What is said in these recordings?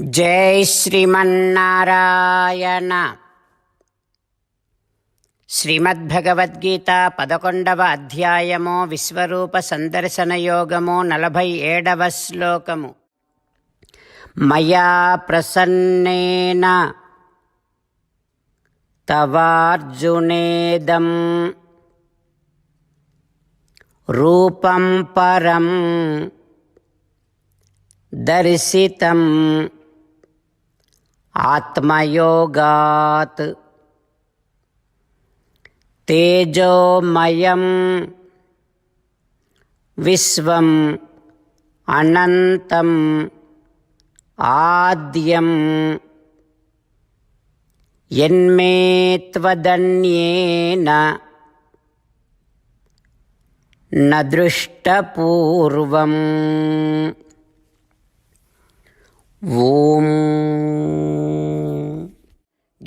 జై శ్రీమన్నారాయణ. శ్రీమద్భగవద్గీత పదకొండవ అధ్యాయము విశ్వరూప సందర్శన యోగము నలభై ఏడవ శ్లోకము. మయా ప్రసన్నేన తవార్జునేదం రూపం పరం దర్శితం आत्मयोगात्। तेजोमयं विश्वम् अनन्तम् आद्यम् यन्मे त्वदन्येन न दृष्टपूर्वम्। ఓం.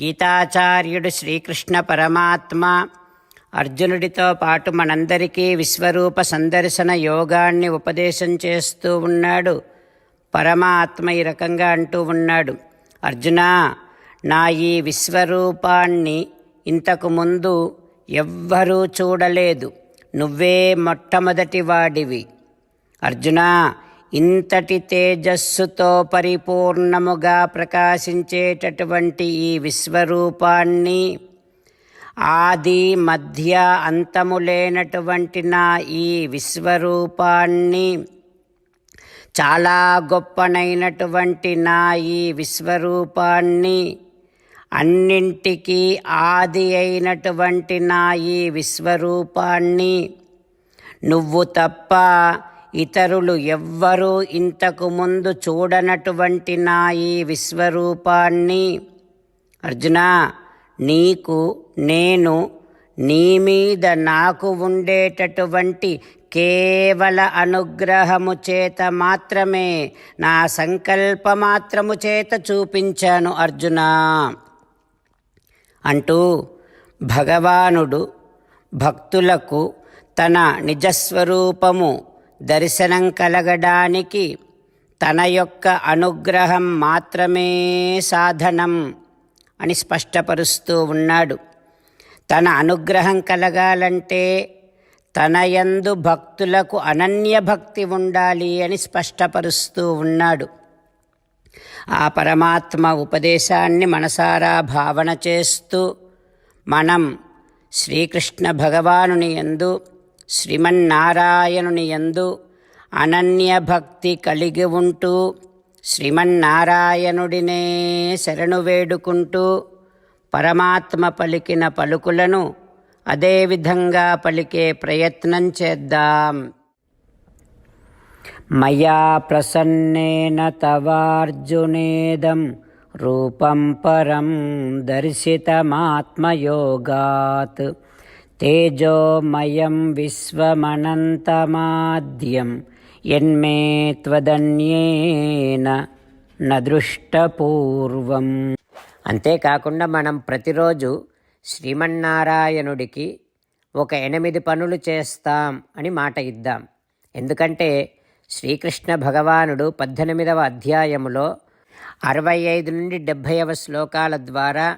గీతాచార్యుడు శ్రీకృష్ణ పరమాత్మ అర్జునుడితో పాటు మనందరికీ విశ్వరూప సందర్శన యోగాన్ని ఉపదేశం చేస్తూ ఉన్నాడు. పరమాత్మ ఈ రకంగా అంటూ ఉన్నాడు. అర్జున నా ఈ విశ్వరూపాన్ని ఇంతకు ముందు ఎవ్వరూ చూడలేదు. నువ్వే మొట్టమొదటి వాడివి అర్జునా ఇంతటి తేజస్సుతో పరిపూర్ణముగా ప్రకాశించేటటువంటి ఈ విశ్వరూపాన్ని ఆది మధ్య అంతము లేనటువంటి నా ఈ విశ్వరూపాన్ని చాలా గొప్పనైనటువంటి నా ఈ విశ్వరూపాన్ని అన్నింటికీ ఆది అయినటువంటి నా ఈ విశ్వరూపాన్ని నువ్వు తప్ప ఇతరులు ఎవ్వరూ ఇంతకు ముందు చూడనటువంటి నా ఈ విశ్వరూపాన్ని. అర్జున నీకు నేను నీ మీద నాకు ఉండేటటువంటి కేవల అనుగ్రహము చేత మాత్రమే నా సంకల్ప మాత్రము చేత చూపించాను అర్జున. అంటూ భగవానుడు భక్తులకు తన నిజస్వరూపము దర్శనం కలగడానికి తన యొక్క అనుగ్రహం మాత్రమే సాధనం అని స్పష్టపరుస్తూ ఉన్నాడు. తన అనుగ్రహం కలగాలంటే తన యందు భక్తులకు అనన్య భక్తి ఉండాలి అని స్పష్టపరుస్తూ ఉన్నాడు. ఆ పరమాత్మ ఉపదేశాన్ని మనసారా భావన చేస్తూ మనం శ్రీకృష్ణ భగవానుని యందు శ్రీమన్నారాయణుని యందు అనన్య భక్తి కలిగి ఉంటూ శ్రీమన్నారాయణుడినే శరణు వేడుకుంటూ పరమాత్మ పలికిన పలుకులను అదేవిధంగా పలికే ప్రయత్నం చేద్దాం. మయా ప్రసన్నేన తవార్జునేదం రూపం పరం దర్శితమాత్మయోగాత్. తేజోమయం విశ్వమనంతమాద్యం యన్మే త్వదన్యేన నదృష్టపూర్వం. అంతేకాకుండా మనం ప్రతిరోజు శ్రీమన్నారాయణుడికి ఒక ఎనిమిది పనులు చేస్తాం అని మాట ఇద్దాం. ఎందుకంటే శ్రీకృష్ణ భగవానుడు పద్దెనిమిదవ అధ్యాయములో అరవై ఐదు నుండి డెబ్భైవ శ్లోకాల ద్వారా